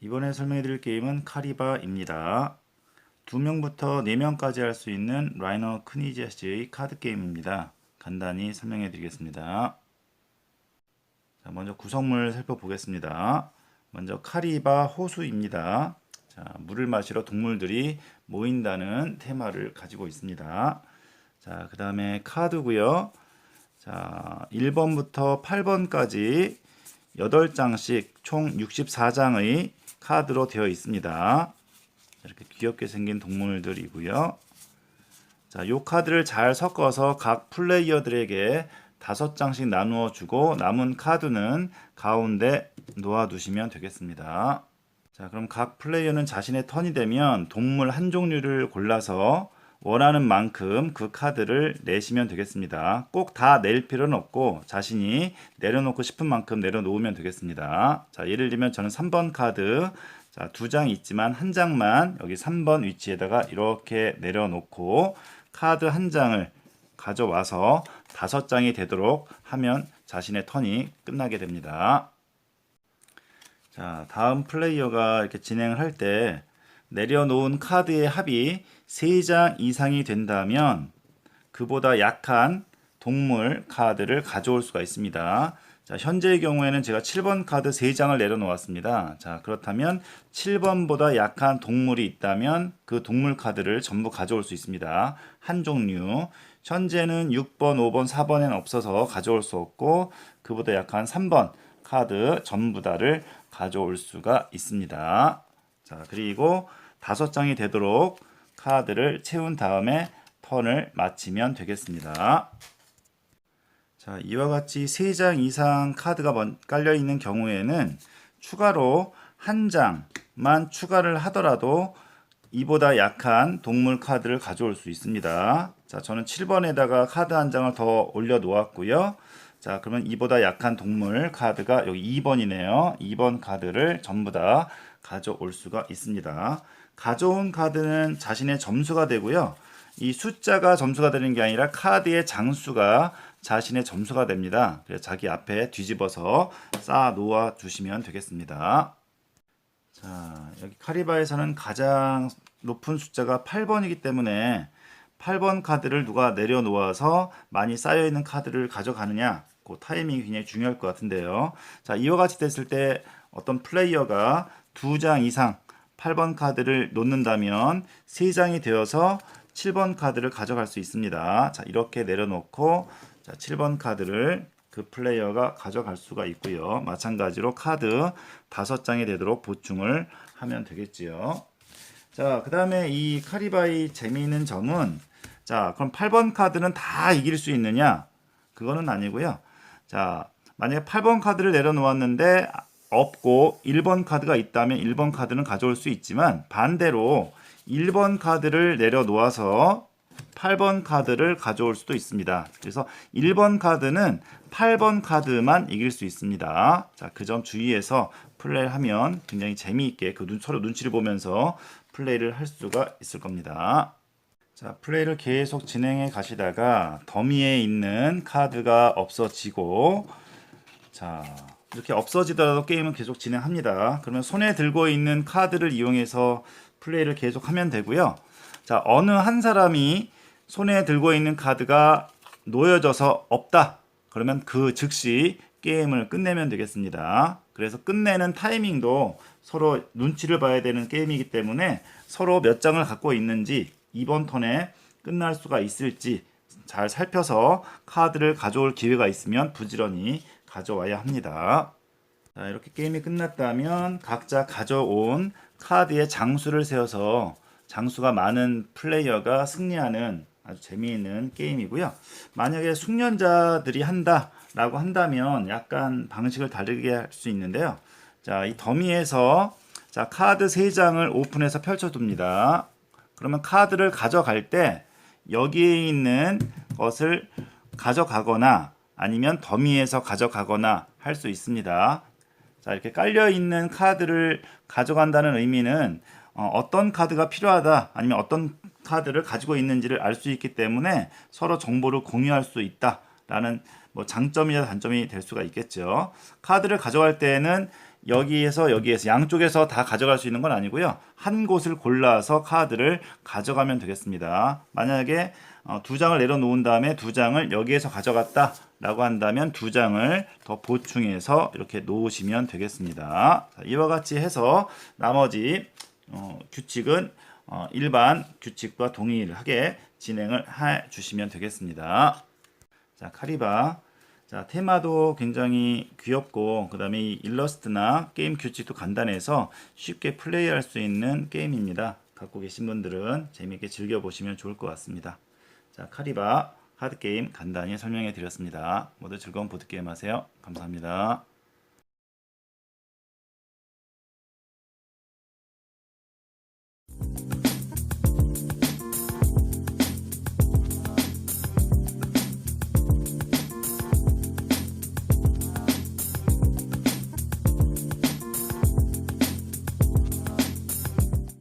이번에 설명해 드릴 게임은 카리바입니다. 2명부터 4명까지 할 수 있는 라이너 크니지아시의 카드 게임입니다. 간단히 설명해 드리겠습니다. 자, 먼저 구성물 살펴보겠습니다. 먼저 카리바 호수입니다. 자, 물을 마시러 동물들이 모인다는 테마를 가지고 있습니다. 자, 그 다음에 카드고요. 자, 1번부터 8번까지 8장씩 총 64장의 카드로 되어 있습니다. 이렇게 귀엽게 생긴 동물들이고요. 자, 요 카드를 잘 섞어서 각 플레이어들에게 다섯 장씩 나누어 주고 남은 카드는 가운데 놓아 두시면 되겠습니다. 자, 그럼 각 플레이어는 자신의 턴이 되면 동물 한 종류를 골라서 원하는 만큼 그 카드를 내시면 되겠습니다. 꼭 다 낼 필요는 없고 자신이 내려놓고 싶은 만큼 내려놓으면 되겠습니다. 자, 예를 들면 저는 3번 카드 자, 두 장 있지만 한 장만 여기 3번 위치에다가 이렇게 내려놓고 카드 한 장을 가져와서 다섯 장이 되도록 하면 자신의 턴이 끝나게 됩니다. 자, 다음 플레이어가 이렇게 진행을 할 때 내려놓은 카드의 합이 3장 이상이 된다면 그보다 약한 동물 카드를 가져올 수가 있습니다. 자, 현재의 경우에는 제가 7번 카드 3장을 내려놓았습니다. 자, 그렇다면 7번보다 약한 동물이 있다면 그 동물 카드를 전부 가져올 수 있습니다. 한 종류. 현재는 6번, 5번, 4번에는 없어서 가져올 수 없고 그보다 약한 3번 카드 전부 다를 가져올 수가 있습니다. 자, 그리고 다섯 장이 되도록 카드를 채운 다음에 턴을 마치면 되겠습니다. 자, 이와 같이 3장 이상 카드가 깔려 있는 경우에는 추가로 한 장만 추가를 하더라도 이보다 약한 동물 카드를 가져올 수 있습니다. 자, 저는 7번에다가 카드 한 장을 더 올려 놓았고요. 자, 그러면 이보다 약한 동물 카드가 여기 2번이네요. 2번 카드를 전부 다 가져올 수가 있습니다. 가져온 카드는 자신의 점수가 되고요. 이 숫자가 점수가 되는 게 아니라 카드의 장수가 자신의 점수가 됩니다. 그래서 자기 앞에 뒤집어서 쌓아 놓아 주시면 되겠습니다. 자, 여기 카리바에서는 가장 높은 숫자가 8번이기 때문에 8번 카드를 누가 내려놓아서 많이 쌓여 있는 카드를 가져가느냐, 그 타이밍이 굉장히 중요할 것 같은데요. 자, 이와 같이 됐을 때 어떤 플레이어가 두 장 이상 8번 카드를 놓는다면 3장이 되어서 7번 카드를 가져갈 수 있습니다. 자, 이렇게 내려놓고 자, 7번 카드를 그 플레이어가 가져갈 수가 있고요. 마찬가지로 카드 5장이 되도록 보충을 하면 되겠지요. 자, 그 다음에 이 카리바이 재미있는 점은 자, 그럼 8번 카드는 다 이길 수 있느냐? 그거는 아니고요. 자, 만약에 8번 카드를 내려놓았는데 없고 1번 카드가 있다면 1번 카드는 가져올 수 있지만 반대로 1번 카드를 내려놓아서 8번 카드를 가져올 수도 있습니다. 그래서 1번 카드는 8번 카드만 이길 수 있습니다. 자, 그 점 주의해서 플레이를 하면 굉장히 재미있게 그 눈, 서로 눈치를 보면서 플레이를 할 수가 있을 겁니다. 자, 플레이를 계속 진행해 가시다가 더미에 있는 카드가 없어지고 자, 이렇게 없어지더라도 게임은 계속 진행합니다. 그러면 손에 들고 있는 카드를 이용해서 플레이를 계속 하면 되고요. 자, 어느 한 사람이 손에 들고 있는 카드가 놓여져서 없다. 그러면 그 즉시 게임을 끝내면 되겠습니다. 그래서 끝내는 타이밍도 서로 눈치를 봐야 되는 게임이기 때문에 서로 몇 장을 갖고 있는지 이번 턴에 끝날 수가 있을지 잘 살펴서 카드를 가져올 기회가 있으면 부지런히 가져와야 합니다. 자, 이렇게 게임이 끝났다면 각자 가져온 카드의 장수를 세워서 장수가 많은 플레이어가 승리하는 아주 재미있는 게임이고요. 만약에 숙련자들이 한다라고 한다면 약간 방식을 다르게 할 수 있는데요. 자, 이 더미에서 자, 카드 3장을 오픈해서 펼쳐둡니다. 그러면 카드를 가져갈 때 여기에 있는 것을 가져가거나 아니면 더미에서 가져가거나 할 수 있습니다. 자, 이렇게 깔려 있는 카드를 가져간다는 의미는 어, 떤 카드가 필요하다 아니면 어떤 카드를 가지고 있는지를 알 수 있기 때문에 서로 정보를 공유할 수 있다라는 뭐 장점이나 단점이 될 수가 있겠죠. 카드를 가져갈 때는 여기에서 여기에서 양쪽에서 다 가져갈 수 있는 건 아니고요. 한 곳을 골라서 카드를 가져가면 되겠습니다. 만약에 어, 두 장을 내려놓은 다음에 두 장을 여기에서 가져갔다 라고 한다면 두 장을 더 보충해서 이렇게 놓으시면 되겠습니다. 자, 이와 같이 해서 나머지 어, 규칙은 어, 일반 규칙과 동일하게 진행을 해 주시면 되겠습니다. 자, 카리바. 자, 테마도 굉장히 귀엽고, 그 다음에 이 일러스트나 게임 규칙도 간단해서 쉽게 플레이할 수 있는 게임입니다. 갖고 계신 분들은 재미있게 즐겨보시면 좋을 것 같습니다. 자, 카리바 하드게임 간단히 설명해 드렸습니다. 모두 즐거운 보드게임 하세요. 감사합니다.